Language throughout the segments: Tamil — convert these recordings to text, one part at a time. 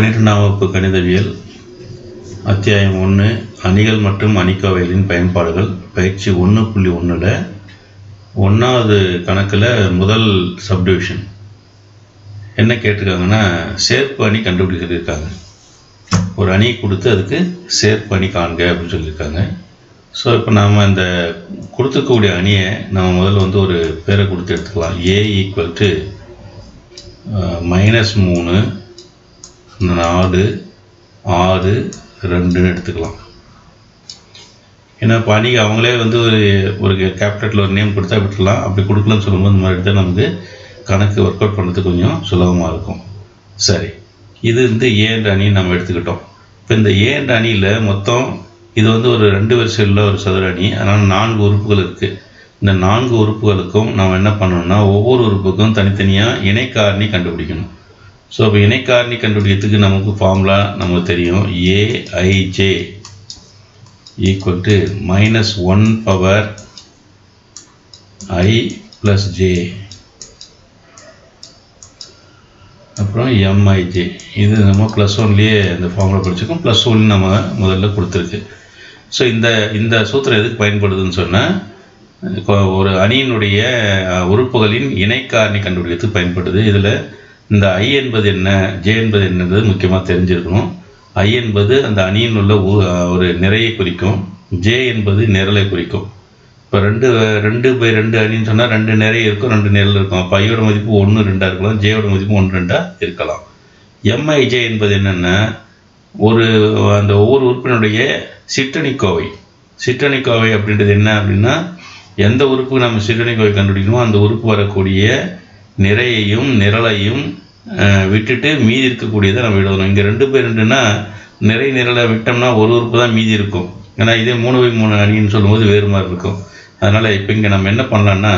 பன்னிரெண்டாம் வகுப்பு கணிதவியல் அத்தியாயம் ஒன்று அணிகள் மற்றும் அணிக்கோவைகளின் பயன்பாடுகள் பயிற்சி ஒன்று புள்ளி ஒன்றில் ஒன்றாவது கணக்கில் முதல் சப்டிவிஷன் என்ன கேட்டிருக்காங்கன்னா சேர்ப்பு அணி கண்டுபிடிக்க சொல்லியிருக்காங்க ஒரு அணி கொடுத்து அதுக்கு சேர்ப்பு அணி காண்க அப்படின்னு சொல்லியிருக்காங்க. ஸோ இப்போ நாம் இந்த கொடுத்துருக்கக்கூடிய அணியை நம்ம முதல்ல வந்து ஒரு பேரை கொடுத்து எடுத்துக்கலாம். ஏ ஈக்குவல் டு மைனஸ் மூணு நாலு ஆறு ரெண்டுன்னு எடுத்துக்கலாம். ஏன்னா இப்போ அன்றைக்கி அவங்களே வந்து ஒரு ஒரு கேபிட்டலில் ஒரு நேம் கொடுத்தா விட்டுலாம் அப்படி கொடுக்கலன்னு சொல்லும்போது இந்த மாதிரி தான் நமக்கு கணக்கு ஒர்க் அவுட் பண்ணுறதுக்கு கொஞ்சம் சுலபமாக இருக்கும். சரி. இது வந்து ஏன்ற அணியை நம்ம எடுத்துக்கிட்டோம். இப்போ இந்த ஏன்ற அணியில் மொத்தம் இது வந்து ஒரு ரெண்டு வரிசையில் ஒரு சதுர அணி. அதனால் நான்கு உறுப்புகள் இருக்குது இந்த நான்கு உறுப்புகளுக்கும் நம்ம என்ன பண்ணணும்னா ஒவ்வொரு உறுப்புக்கும் தனித்தனியாக இணைக்காரணி கண்டுபிடிக்கணும். ஸோ இப்போ இணைக்காரணி கண்டுபிடிக்கிறதுக்கு நமக்கு ஃபார்முலா நமக்கு தெரியும். A I J equal to minus one power I plus J அப்புறம் எம்ஐஜே இது நம்ம ப்ளஸ் ஒன்லேயே இந்த ஃபார்முலா படிச்சிருக்கோம். ப்ளஸ் ஒன் நம்ம முதல்ல கொடுத்துருக்கு. ஸோ இந்த இந்த சூத்திரம் எதுக்கு பயன்படுதுன்னு சொன்னால் இப்போ ஒரு அணியினுடைய உறுப்புகளின் இணைக்காரணி கண்டுபிடிக்கிறதுக்கு பயன்படுது. இதில் இந்த ஐ என்பது என்ன ஜே என்பது என்னன்றது முக்கியமாக தெரிஞ்சிருக்கணும். ஐ என்பது அந்த அணியில் உள்ள ஒரு நிறையை குறிக்கும். ஜே என்பது நிரலை குறிக்கும். இப்போ ரெண்டு ரெண்டு பை ரெண்டு அணின்னு சொன்னால் ரெண்டு நிறைய இருக்கும் ரெண்டு நிரல் இருக்கும். அப்போ ஐயோட மதிப்பு ஒன்று ரெண்டாக இருக்கலாம் ஜேயோட மதிப்பு ஒன்று ரெண்டாக இருக்கலாம். எம்ஐஜே என்பது என்னென்னா ஒரு அந்த ஒவ்வொரு உறுப்பினுடைய சிற்றணிக்கோவை சிற்றணிக்கோவை அப்படின்றது என்ன அப்படின்னா எந்த உறுப்புக்கு நம்ம சிற்றணிக்கோவை கண்டுபிடிக்கணுமோ அந்த உறுப்பு வரக்கூடிய நிறையையும் நிரலையும் விட்டுட்டு மீதி இருக்கக்கூடியதை நம்ம எழுதணும். இங்கே ரெண்டு பேர் ரெண்டுன்னா நிறை நிரலை விட்டோம்னா ஒரு உறுப்பு தான் மீதி இருக்கும். ஏன்னா இதே மூணு பை மூணு அணின்னு சொல்லும்போது வேறு மாதிரி இருக்கும். அதனால் இப்போ இங்கே நம்ம என்ன பண்ணலான்னா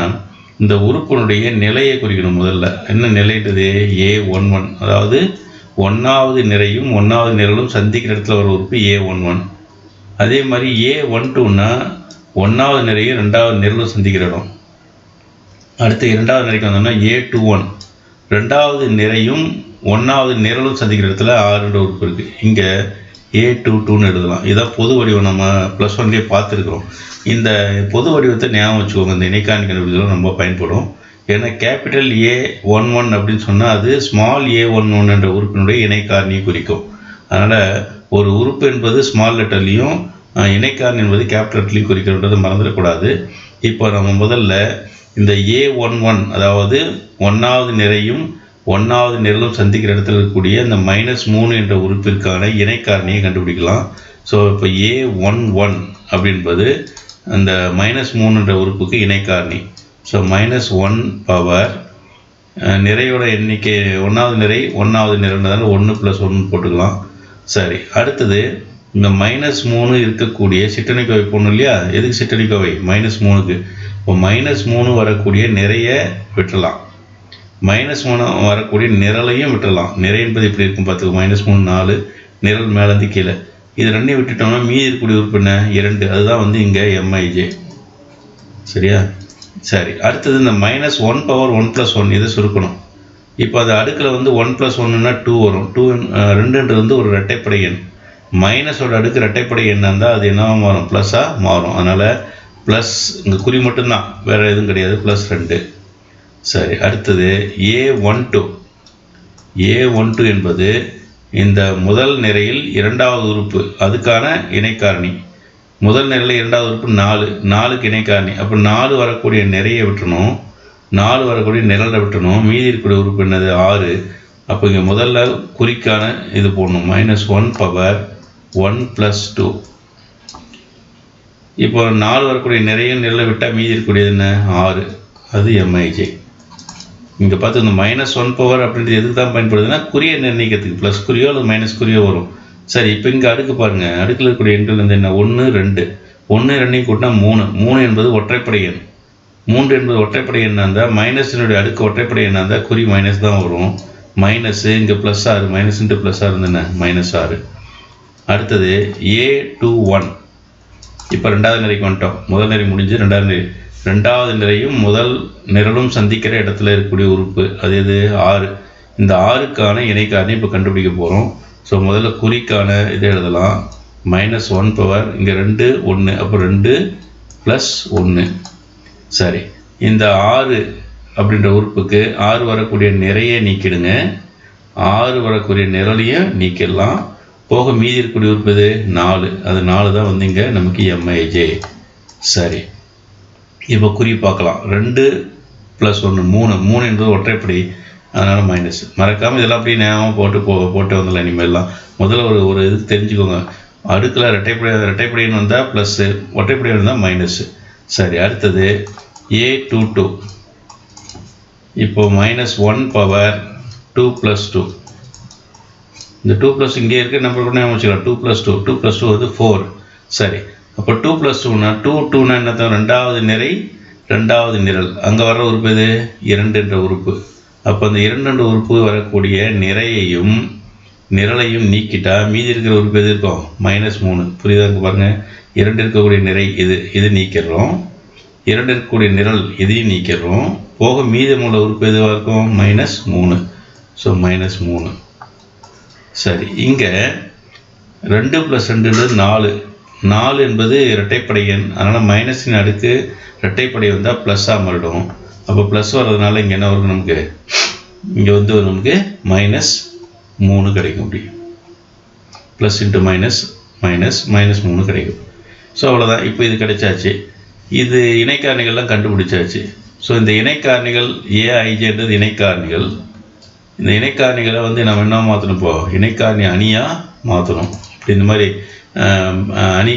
இந்த உறுப்பினுடைய நிலையை குறிக்கணும் முதல்ல. என்ன நிலைன்றது? ஏ ஒன் ஒன் அதாவது ஒன்றாவது நிறையும் ஒன்றாவது நிரலும் சந்திக்கிற இடத்துல ஒரு உறுப்பு ஏ ஒன் ஒன் அதே மாதிரி ஏ ஒன் டூன்னா ஒன்றாவது நிறையும் ரெண்டாவது நிரலும் சந்திக்கிற இடம். அடுத்து இரண்டாவது நிலைக்கு வந்தோம்னா ஏ டூ ஒன் ரெண்டாவது நிறையும் ஒன்றாவது நிரலும் சந்திக்கிற இடத்துல ஆறுன்ற உறுப்பு இருக்குது இங்கே ஏ டூ டூன்னு எழுதலாம். இதான் பொது வடிவம் நம்ம ப்ளஸ் ஒன்லேயே பார்த்துருக்குறோம். இந்த பொது வடிவத்தை ஞாபகம் வச்சுக்கோங்க. இந்த இணைக்காணி கண்டுபிடிக்கலாம் ரொம்ப பயன்படும். ஏன்னா கேபிட்டல் ஏ ஒன் ஒன் அப்படின்னு சொன்னால் அது ஸ்மால் ஏ ஒன் ஒன் என்ற உறுப்பினுடைய இணைக்காரணியை குறிக்கும். அதனால் ஒரு உறுப்பு என்பது ஸ்மால் லெட்டர்லேயும் இணைக்காரணி என்பது கேபிட்டல் லெட்டர்லையும் குறிக்கிறன்றதை மறந்துடக்கூடாது. இப்போ நம்ம முதல்ல இந்த ஏ ஒன் ஒன் அதாவது ஒன்றாவது நிறையும் ஒன்றாவது நிரலும் சந்திக்கிற இடத்துல இருக்கக்கூடிய இந்த மைனஸ் மூணு என்ற உறுப்பிற்கான இணைக்காரணியை கண்டுபிடிக்கலாம். ஸோ இப்போ ஏ ஒன் ஒன் அப்படின்பது அந்த மைனஸ் மூணுன்ற உறுப்புக்கு இணைக்காரணி. ஸோ மைனஸ் ஒன் பவர் நிறையோட எண்ணிக்கை ஒன்றாவது நிறை ஒன்றாவது நிறைன்றதால ஒன்று ப்ளஸ் ஒன்று போட்டுக்கலாம். சரி அடுத்தது இந்த மைனஸ் மூணு இருக்கக்கூடிய சிற்றணிக்கோவை போடணும் இல்லையா? எதுக்கு சிற்றணிக்கோவை மைனஸ் மூணுக்கு. இப்போ மைனஸ் மூணு வரக்கூடிய நிறைய விட்டுறலாம். மைனஸ் மூணு வரக்கூடிய நிரலையும் விட்டுறலாம். நிறை என்பது எப்படி இருக்கும் பார்த்துக்கோ மைனஸ் மூணு நாலு நிரல் மேலேருந்து கீழே. இது ரெண்டையும் விட்டுட்டோம்னா மீதி இருக்கக்கூடிய உறுப்பு என்ன? இரண்டு. அதுதான் வந்து இங்கே எம்ஐஜே சரியா? சரி. அடுத்தது இந்த minus one power one plus one இதை சுருக்கணும். இப்போ அது அடுக்கில் வந்து ஒன் ப்ளஸ் ஒன்றுனா டூ வரும். டூ ரெண்டுன்றது வந்து ஒரு இரட்டைப்படை எண். மைனஸோட அடுக்கு இரட்டைப்படை எண்ணாக இருந்தால் அது என்னவாக மாறும்? ப்ளஸ்ஸாக மாறும். அதனால் ப்ளஸ் இங்கே குறி மட்டும்தான். வேறு எதுவும் கிடையாது. ப்ளஸ் ரெண்டு. சரி அடுத்தது A one two A one two என்பது இந்த முதல் நிறையில் இரண்டாவது உறுப்பு. அதுக்கான இணைக்காரணி. முதல் நிலையில் இரண்டாவது உறுப்பு நாலு. நாலுக்கு இணைக்காரணி. அப்போ நாலு வரக்கூடிய நிறைய விட்டணும் நாலு வரக்கூடிய நிரலை விட்டணும் மீதி இருக்கக்கூடிய உறுப்பு என்னது? ஆறு. அப்போ இங்கே முதல்ல குறிக்கான இது போடணும். Minus one power one plus two இப்போ நாலு வரக்கூடிய நிறைய நெல்லை விட்டால் மீதி இருக்கக்கூடியது என்ன? ஆறு. அது எம்ஐஜே இங்கே பார்த்து இந்த மைனஸ் ஒன் பவர் அப்படின்றது எதுக்கு தான் பயன்படுதுன்னா குறிய நிர்ணயிக்கிறதுக்கு ப்ளஸ் குறியோ அல்லது மைனஸ் குறியோ வரும். சரி இப்போ இங்கே அடுக்கு பாருங்கள் அடுக்கில் இருக்கக்கூடிய எண்கள் வந்து என்ன? ஒன்று ரெண்டு. ஒன்று ரெண்டையும் கூட்டினா மூணு. மூணு என்பது ஒற்றைப்படை எண். மூன்று என்பது ஒற்றைப்படை எண்ணாக இருந்தால் மைனஸினுடைய அடுக்கு ஒற்றைப்படை எண்ணாக இருந்தால் குறி மைனஸ் தான் வரும். மைனஸு இங்கே ப்ளஸ் ஆறு. மைனஸ் இன்ட்டு ப்ளஸ் ஆறு என்ன? மைனஸ் ஆறு. அடுத்தது ஏ டூ ஒன் இப்போ ரெண்டாவது நிலைக்கு வந்துட்டோம். முதல் நிலை முடிஞ்சு ரெண்டாவது நிலை. ரெண்டாவது நிலையும் முதல் நிரலும் சந்திக்கிற இடத்துல இருக்கக்கூடிய உறுப்பு. அது எது? ஆறு. இந்த ஆறுக்கான இணைக்காரணி இப்போ கண்டுபிடிக்க போகிறோம் ஸோ முதல்ல குறிக்கான இதை எழுதலாம். மைனஸ் ஒன் பவர் இங்கே ரெண்டு ஒன்று அப்போ ரெண்டு ப்ளஸ் ஒன்று சரி. இந்த ஆறு அப்படின்ற உறுப்புக்கு ஆறு வரக்கூடிய நிறைய நீக்கிடுங்க. ஆறு வரக்கூடிய நிரலையும் நீக்கிடலாம். போக மீதி இருக்கக்கூடிய உறுப்பு நாலு. அது நாலு தான் வந்து இங்கே நமக்கு எம்ஐஜே சரி. இப்போ குறி பார்க்கலாம். ரெண்டு ப்ளஸ் ஒன்று மூணு. மூணு என்பது ஒற்றைப்படி. அதனால் மைனஸ் மறக்காமல் இதெல்லாம் அப்படியே நேரமாக போட்டு போ போட்டு வந்துடலாம் இனிமேல்லாம். முதல்ல ஒரு ஒரு இது தெரிஞ்சுக்கோங்க. அடுக்கில் ரெட்டைப்படி ரெட்டைப்படின்னு வந்தால் ப்ளஸ்ஸு ஒற்றைப்படி வந்தால் மைனஸ்ஸு சரி அடுத்தது ஏ டூ டூ இப்போது minus one power two plus two இந்த டூ ப்ளஸ் இங்கே இருக்குது நம்பர் கூட ஞாபகம் வச்சுக்கலாம். Two plus two two plus two வந்து ஃபோர் சரி. அப்போ டூ ப்ளஸ் டூனா டூ டூனா என்ன ரெண்டாவது நிறை ரெண்டாவது நிரல். அங்கே வர்ற உறுப்பு எது? இரண்டு என்ற உறுப்பு. அப்போ அந்த இரண்டு என்ற உறுப்பு வரக்கூடிய நிறையையும் நிரலையும் நீக்கிட்டால் மீதி இருக்கிற உறுப்பு எது இருக்கும்? மைனஸ் மூணு. புரியுதா இங்கே பாருங்கள் இரண்டு இருக்கக்கூடிய நிறை இது இது நீக்கிடுறோம். இரண்டு இருக்கக்கூடிய நிரல் இதையும் நீக்கிடுறோம். போக மீதமுள்ள உறுப்பு எதுவாக இருக்கும்? மைனஸ் மூணு. ஸோ மைனஸ் மூணு. சரி இங்கே ரெண்டு ப்ளஸ் ரெண்டுன்றது நாலு. நாலு என்பது இரட்டைப்படை எண். அதனால் மைனஸின் அடுக்கு இரட்டைப்படை வந்தால் ப்ளஸ்ஸாக மாறிடும். அப்போ ப்ளஸ் வர்றதுனால இங்கே என்ன வரும் நமக்கு? இங்கே வந்து நமக்கு மைனஸ் மூணு கிடைக்கும் அப்படி. Plus into minus minus minus மூணு கிடைக்கும். ஸோ அவ்வளோதான் இப்போ இது கிடைச்சாச்சு. இது இணைக்காரணிகள்லாம் கண்டுபிடிச்சாச்சு. ஸோ இந்த இணைக்காரணிகள் ஏஐஜேன்றது இணைக்காரணிகள். இந்த இணைக்காரணிகளை வந்து நம்ம என்ன மாற்றணும் இப்போ? இணைக்காரணி அணியாக மாற்றணும் இப்படி இந்த மாதிரி அணி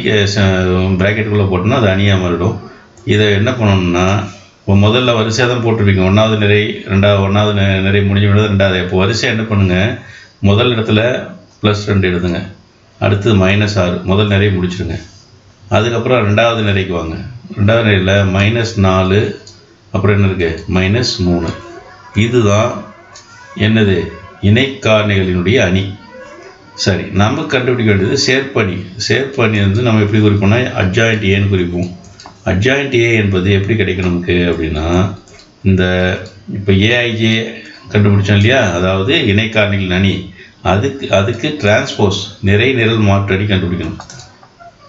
ப்ராக்கெட்டுக்குள்ளே போட்டோம்னா அது அணியாக மாறிடும். இதை என்ன பண்ணணும்னா இப்போ முதல்ல வரிசையாக தான் போட்டிருப்பீங்க. ஒன்றாவது நிறை ரெண்டாவது ஒன்றாவது நிறை முடிஞ்ச விட ரெண்டாவது. இப்போ வரிசையாக என்ன பண்ணுங்கள் முதல் இடத்துல ப்ளஸ் ரெண்டு எழுதுங்க. அடுத்தது மைனஸ் ஆறு. முதல் நிறைய முடிச்சுடுங்க அதுக்கப்புறம் ரெண்டாவது நிறைக்கு வாங்க. ரெண்டாவது நிறையில் மைனஸ் நாலு. அப்புறம் என்ன இருக்குது மைனஸ் மூணு. இதுதான் என்னது? இணைக்காரணிகளினுடைய அணி. சரி நம்ம கண்டுபிடிக்க வேண்டியது சேர்ப்பணி. சேர்ப்பணி வந்து நம்ம எப்படி குறிப்போம்னா அட்ஜாயிண்ட் ஏன்னு குறிப்போம். அட்ஜாயிண்ட் ஏ என்பது எப்படி கிடைக்கும் நமக்கு அப்படின்னா இந்த இப்போ ஏஐஜே கண்டுபிடிச்சோம் இல்லையா? அதாவது இணைக்காரணிகள் அணி. அதுக்கு அதுக்கு டிரான்ஸ்போஸ் நிறை நிரல் மாற்றணி கண்டுபிடிக்கணும்.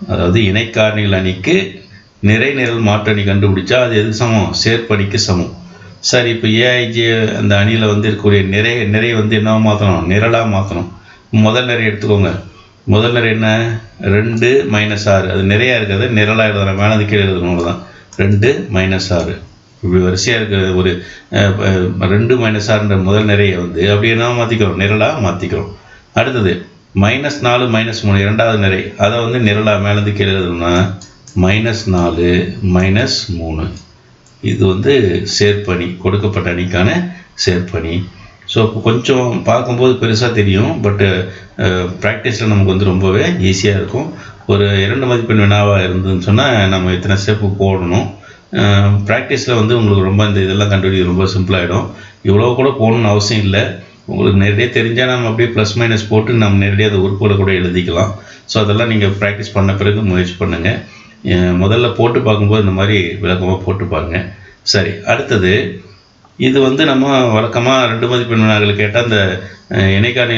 அதாவது இணைக்காரணிகள் அணிக்கு நிறை நிரல் மாற்றணி கண்டுபிடிச்சா அது எது சமம்? சேர்ப்பணிக்கு சமம். சார் இப்போ ஏஐஜி அந்த அணியில் வந்து இருக்கக்கூடிய நிறை நிறை வந்து என்ன மாற்றணும் நிரலாக மாற்றணும் முதல் நிறை எடுத்துக்கோங்க. முதல் நிறை என்ன? ரெண்டு மைனஸ் ஆறு. அது நிறையா இருக்கிறது நிரலாக எழுதலாம் மேலே கீழே எழுதணும் தான் ரெண்டு மைனஸ் ஆறு. இப்படி வரிசையாக இருக்கிற ஒரு ரெண்டு மைனஸ் ஆறுன்ற முதல் நிறையை வந்து அப்படி என்ன மாற்றிக்கிறோம் நிரலாக மாற்றிக்கிறோம் அடுத்தது மைனஸ் நாலு மைனஸ் மூணு இரண்டாவது நிறை. அதை வந்து நிரலாக மேலேருந்து கீழே எழுதணும்னா மைனஸ் நாலு மைனஸ் மூணு. இது வந்து சேர்ப்பணி கொடுக்கப்பட்ட அணிக்கான சேர்ப்பணி. ஸோ கொஞ்சம் பார்க்கும்போது பெருசாக தெரியும் பட்டு ப்ராக்டிஸில் நமக்கு வந்து ரொம்பவே ஈஸியாக இருக்கும். ஒரு இரண்டு மதிப்பெண் வினாவாக இருந்ததுன்னு சொன்னால் நம்ம எத்தனை ஸ்டெப்பு போடணும்? ப்ராக்டிஸில் வந்து உங்களுக்கு ரொம்ப இந்த இதெல்லாம் கண்டுபிடிக்க ரொம்ப சிம்பிளாகிடும் இவ்வளோ கூட போகணும்னு அவசியம் இல்லை. உங்களுக்கு நேரடியாக தெரிஞ்சால் நம்ம அப்படியே ப்ளஸ் மைனஸ் போட்டு நம்ம நேரடியாக அதை உறுப்புகளை கூட எழுதிக்கலாம். ஸோ அதெல்லாம் நீங்கள் ப்ராக்டிஸ் பண்ண பிறகு முயற்சி பண்ணுங்கள் முதல்ல போட்டு பார்க்கும்போது இந்த மாதிரி விளக்கமாக போட்டு பாருங்க. சரி அடுத்தது இது வந்து நம்ம வழக்கமாக ரெண்டு மதிப்பெண் வினாக்கள் கேட்டால் அந்த அஹ்,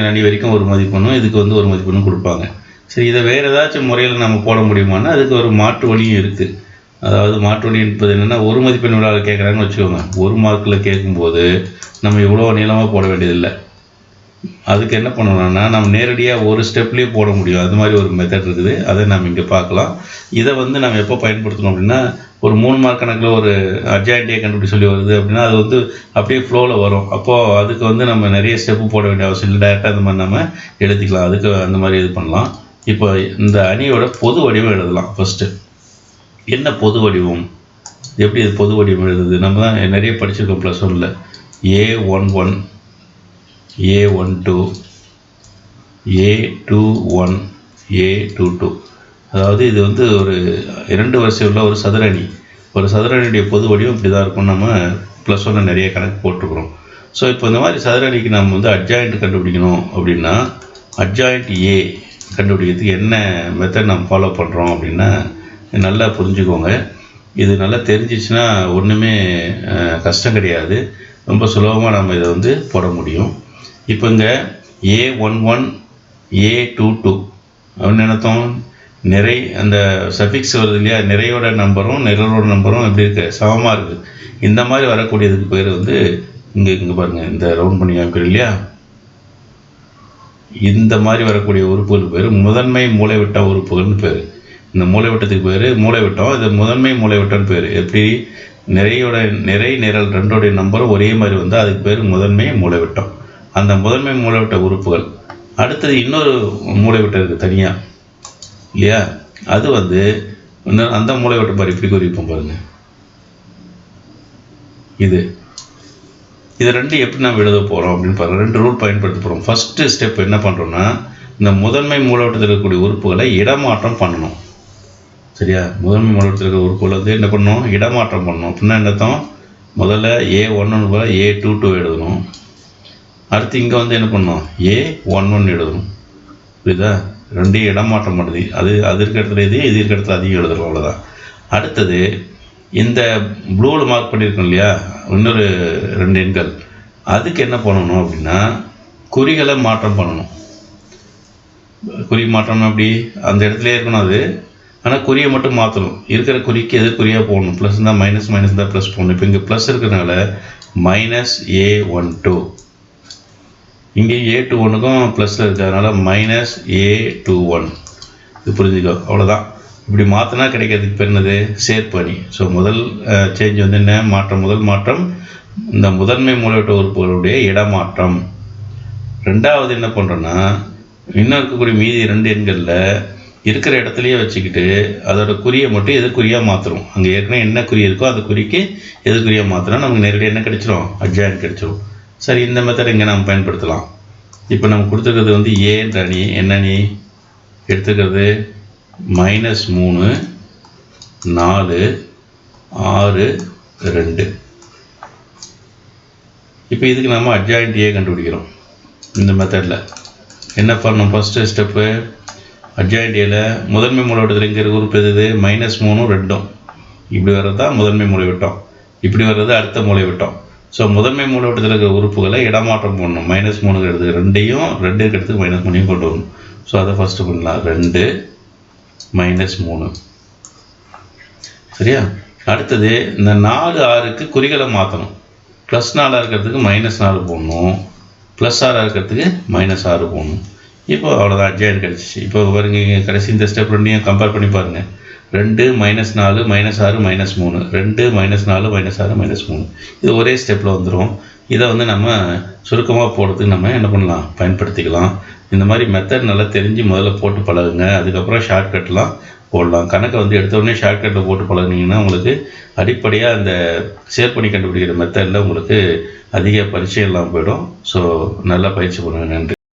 அணி வரைக்கும் ஒரு மதிப்பெண்ணும் இதுக்கு வந்து ஒரு மதிப்பெண்ணும் கொடுப்பாங்க. சரி இதை வேறு ஏதாச்சும் முறையில் நம்ம போட முடியுமான்னா அதுக்கு ஒரு மாற்று வழியும் இருக்குது அதாவது மாற்று வழி என்பது என்னென்னா ஒரு மதிப்பெண் விழாவில் கேட்குறாங்கன்னு வச்சுக்கோங்க. ஒரு மார்க்கில் கேட்கும்போது நம்ம இவ்வளோ நீளமாக போட வேண்டியதில்லை. அதுக்கு என்ன பண்ணணும்னா நம்ம நேரடியாக ஒரு ஸ்டெப்லேயே போட முடியும். அது மாதிரி ஒரு மெத்தட் இருக்குது. அதை நம்ம இங்கே பார்க்கலாம். இதை வந்து நம்ம எப்போ பயன்படுத்தணும் அப்படின்னா ஒரு மூணு மார்க் கணக்கில் ஒரு அட்ஜாயிண்டியை கண்டுபிடி சொல்லி வருது அப்படின்னா அது வந்து அப்படியே ஃப்ளோவில் வரும். அப்போது அதுக்கு வந்து நம்ம நிறைய ஸ்டெப்பு போட வேண்டிய அவசியம் இல்லை. டேரெக்டாக அந்த மாதிரி நம்ம எழுதிக்கலாம். அதுக்கு அந்த மாதிரி இது பண்ணலாம். இப்போ இந்த அணியோட பொது வடிவம் எழுதலாம் ஃபஸ்ட்டு என்ன பொது வடிவம்? எப்படி இது பொது வடிவம் எழுதுது? நம்ம தான் நிறைய படிச்சிருக்கோம் ப்ளஸ் ஒன்றில் A one one A one two A two one A two two அதாவது இது வந்து ஒரு இரண்டு வரிசை உள்ள ஒரு சதுர அணி ஒரு சதுரணியுடைய பொது வடிவம் இப்படி தான் இருக்கும். நம்ம ப்ளஸ் ஒன்று நிறைய கணக்கு போட்டுருக்குறோம். ஸோ இப்போ இந்த மாதிரி சதுர அணிக்கு நம்ம வந்து அட்ஜாயிண்ட் கண்டுபிடிக்கணும் அப்படின்னா அட்ஜாயிண்ட் ஏ கண்டுபிடிக்கிறதுக்கு என்ன மெத்தட் நம்ம ஃபாலோ பண்ணுறோம் அப்படின்னா நல்லா புரிஞ்சுக்கோங்க. இது நல்லா தெரிஞ்சிச்சுன்னா ஒன்றுமே கஷ்டம் கிடையாது. ரொம்ப சுலபமாக நம்ம இதை வந்து போட முடியும். இப்போ இங்கே A one one A two two அப்படின்னு நினைத்தோம். நிறை அந்த சஃபிக்ஸ் வருது இல்லையா? நிறையோட நம்பரும் நிரலோட நம்பரும் எப்படி இருக்கு? சமமாக இருக்குது இந்த மாதிரி வரக்கூடியதுக்கு பேர் வந்து இங்கே இங்கே பாருங்கள் இந்த ரவுண்ட் பண்ணி காமிக்கிறோம் இல்லையா? இந்த மாதிரி வரக்கூடிய உறுப்புகளுக்கு பேர் முதன்மை மூளைவிட்ட உறுப்புகள்னு பேர். இந்த மூளைவிட்டத்துக்கு பேர் மூளைவிட்டம் இது முதன்மை மூளைவிட்டம்னு பேர். எப்படி? நிறையோட நிறை நிரல் ரெண்டோடைய நம்பரும் ஒரே மாதிரி வந்தால் அதுக்கு பேர் முதன்மை மூளைவிட்டம் அந்த முதன்மை மூளைவிட்ட உறுப்புகள். அடுத்தது இன்னொரு மூளைவிட்டம் இருக்குது தனியாக இல்லையா? அது வந்து அந்த மூளைவிட்டம் பாரு இப்படி குறிப்போம் பாருங்க. இது. இது ரெண்டு எப்படி நம்ம எழுத போகிறோம் அப்படின்னு பாருங்கள் ரெண்டு ரூல் பயன்படுத்த போகிறோம் ஃபஸ்ட்டு ஸ்டெப் என்ன பண்ணுறோம்னா இந்த முதன்மை மூலவட்டத்தில் இருக்கக்கூடிய உறுப்புகளை இடமாற்றம் பண்ணணும். சரியா? முதன்மை மூலவட்டத்தில் இருக்கிற உறுப்புகளை வந்து என்ன பண்ணணும்? இடமாற்றம் பண்ணணும். அப்படின்னா என்னத்தம்? முதல்ல ஏ ஒன்னு போல ஏ டூ டூ எழுதணும். அடுத்து இங்கே வந்து என்ன பண்ணணும் ஏ ஒன் ஒன் எழுதணும் புரியுதா? ரெண்டையும் மாற்றம் பண்ணுது. அது அது இருக்க இடத்துல இது இது இருக்கிற இடத்துல அதிகம் எழுதுறோம் அவ்வளோதான் அடுத்தது இந்த ப்ளூவில் மார்க் பண்ணியிருக்கோம் இல்லையா? இன்னொரு ரெண்டு எண்கள். அதுக்கு என்ன பண்ணணும் அப்படின்னா குறிகளை மாற்றம் பண்ணணும். குறி மாற்றம்னா அப்படி அந்த இடத்துலயே இருக்கணும் அது. ஆனால் குறியை மட்டும் மாற்றணும் இருக்கிற குறிக்கு எது குறியாக போடணும் ப்ளஸ் தான் மைனஸ் மைனஸ் தான் ப்ளஸ் போடணும் இப்போ இங்கே ப்ளஸ் இருக்கிறனால மைனஸ் ஏ ஒன் டூ இங்கே ஏ டூ ஒன்றுக்கும் ப்ளஸில் இருக்கிறதுனால மைனஸ் ஏ டூ ஒன் இது புரிஞ்சுக்கோ. அவ்வளோதான் இப்படி மாற்றினா கிடைக்கிறதுக்கு பேர் என்னது? சேர்ப்பணி. ஸோ முதல் சேஞ்ச் வந்து என்ன? மாற்றம். முதல் மாற்றம் இந்த முதன்மை மூலவட்ட உறுப்புகளுடைய இடமாற்றம். ரெண்டாவது என்ன பண்ணுறோன்னா இன்னும் இருக்கக்கூடிய மீதி ரெண்டு எண்களில் இருக்கிற இடத்துலையே வச்சுக்கிட்டு அதோட குறியை மட்டும் எதிர்குறியாக குறியாக மாற்றுறோம் அங்கே ஏற்கனவே என்ன குறி இருக்கோ அந்த குறிக்கு எதிர்குறியாக குறியாக மாற்றினா நமக்கு நேரடியாக என்ன கிடைச்சிரும்? அட்ஜாயின் கிடைச்சிரும். சரி இந்த மெத்தட் இங்கே நம்ம பயன்படுத்தலாம். இப்போ நம்ம கொடுத்துருக்கிறது வந்து ஏன்ற அணி. என்ன அணி? எடுத்துக்கிறது மைனஸ் மூணு நாலு ஆறு ரெண்டு. இப்போ இதுக்கு நம்ம அட்ஜாயிண்ட் ஏ கண்டுபிடிக்கிறோம். இந்த மெத்தடில் என்ன பண்ணணும்? ஃபஸ்ட்டு ஸ்டெப்பு அட்ஜாயிண்ட் ஏல முதன்மை மூலவட்டத்தில் இங்கே இருக்கிற உறுப்பு எது? மைனஸ் மூணும் ரெண்டும். இப்படி வர்றது தான் முதன்மை மூலைவிட்டம். இப்படி வர்றது அடுத்த மூலைவிட்டம். ஸோ முதன்மை மூலைவிட்டத்தில் இருக்கிற உறுப்புகளை இடமாற்றம் பண்ணணும் மைனஸ் மூணு எடுத்து ரெண்டையும் ரெண்டு எடுத்து மைனஸ் மூணையும் கொண்டு வரணும். ஸோ அதை ஃபஸ்ட்டு பண்ணலாம். ரெண்டு மைனஸ் மூணு. சரியா? அடுத்தது இந்த நாலு ஆறுக்கு குறிகளை மாற்றணும் ப்ளஸ் நாலாக இருக்கிறதுக்கு மைனஸ் நாலு போடணும். ப்ளஸ் ஆறாக இருக்கிறதுக்கு மைனஸ் ஆறு போடணும். இப்போ அவ்வளோதான் அட்ஜாயின் கிடச்சிச்சு. இப்போ பாருங்க கடைசி இந்த ஸ்டெப் ரெண்டையும் கம்பேர் பண்ணி பாருங்கள் ரெண்டு மைனஸ் நாலு மைனஸ் ஆறு மைனஸ் மூணு. ரெண்டு மைனஸ் நாலு மைனஸ் ஆறு மைனஸ் மூணு. இது ஒரே ஸ்டெப்பில் வந்துடும் இதை வந்து நம்ம சுருக்கமாக போடுறதுக்கு நம்ம என்ன பண்ணலாம்? பயன்படுத்திக்கலாம். இந்த மாதிரி மெத்தட் நல்லா தெரிஞ்சு முதல்ல போட்டு பழகுங்க. அதுக்கப்புறம் ஷார்ட்கட்லாம் போடலாம். கணக்கை வந்து எடுத்தோடனே ஷார்ட்கட்டில் போட்டு பழகுனீங்கன்னா உங்களுக்கு அடிப்படையாக அந்த சேர் பண்ணி கண்டுபிடிக்கிற மெத்தடில் உங்களுக்கு அதிக பரிச்சயம் இல்லாமல் போயிடும். ஸோ நல்லா பயிற்சி பண்ணுங்கள் நன்றி.